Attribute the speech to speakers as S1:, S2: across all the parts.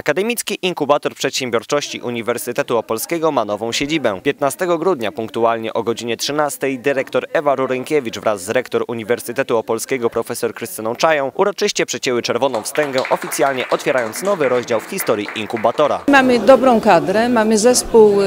S1: Akademicki Inkubator Przedsiębiorczości Uniwersytetu Opolskiego ma nową siedzibę. 15 grudnia punktualnie o godzinie 13 dyrektor Ewa Rurynkiewicz wraz z rektor Uniwersytetu Opolskiego profesor Krystyną Czają uroczyście przecięły czerwoną wstęgę oficjalnie otwierając nowy rozdział w historii inkubatora.
S2: Mamy dobrą kadrę, mamy zespół y,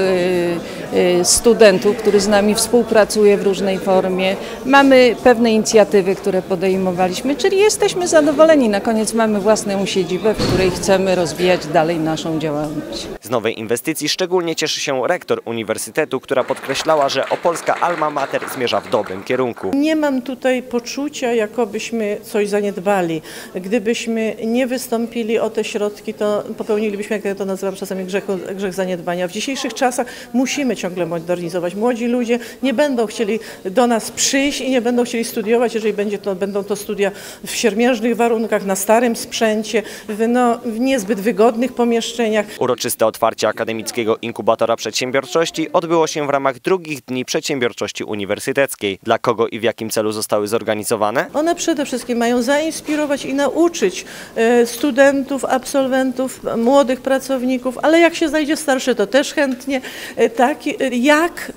S2: y, studentów, który z nami współpracuje w różnej formie. Mamy pewne inicjatywy, które podejmowaliśmy, czyli jesteśmy zadowoleni. Na koniec mamy własną siedzibę, w której chcemy rozwijać dalej naszą działalność.
S1: Z nowej inwestycji szczególnie cieszy się rektor uniwersytetu, która podkreślała, że opolska alma mater zmierza w dobrym kierunku.
S3: Nie mam tutaj poczucia, jakobyśmy coś zaniedbali. Gdybyśmy nie wystąpili o te środki, to popełnilibyśmy, jak ja to nazywam czasami, grzech, grzech zaniedbania. W dzisiejszych czasach musimy ciągle modernizować. Młodzi ludzie nie będą chcieli do nas przyjść i nie będą chcieli studiować, jeżeli będzie to, będą to studia w siermiężnych warunkach, na starym sprzęcie, w, no, w niezbyt wygodnych pomieszczeniach.
S1: Uroczyste otwarcie Akademickiego Inkubatora Przedsiębiorczości odbyło się w ramach drugich dni przedsiębiorczości uniwersyteckiej. Dla kogo i w jakim celu zostały zorganizowane?
S3: One przede wszystkim mają zainspirować i nauczyć e, studentów, absolwentów, młodych pracowników, ale jak się znajdzie starszy, to też chętnie, e, tak, e, jak,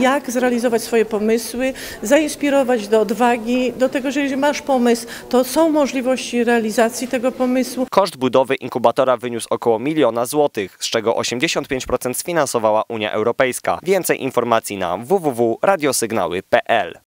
S3: jak zrealizować swoje pomysły, zainspirować do odwagi, do tego, że jeżeli masz pomysł, to są możliwości realizacji tego pomysłu.
S1: Koszt budowy inkubatora wyniósł około miliona złotych, z czego 85% sfinansowała Unia Europejska. Więcej informacji na www.radiosygnały.pl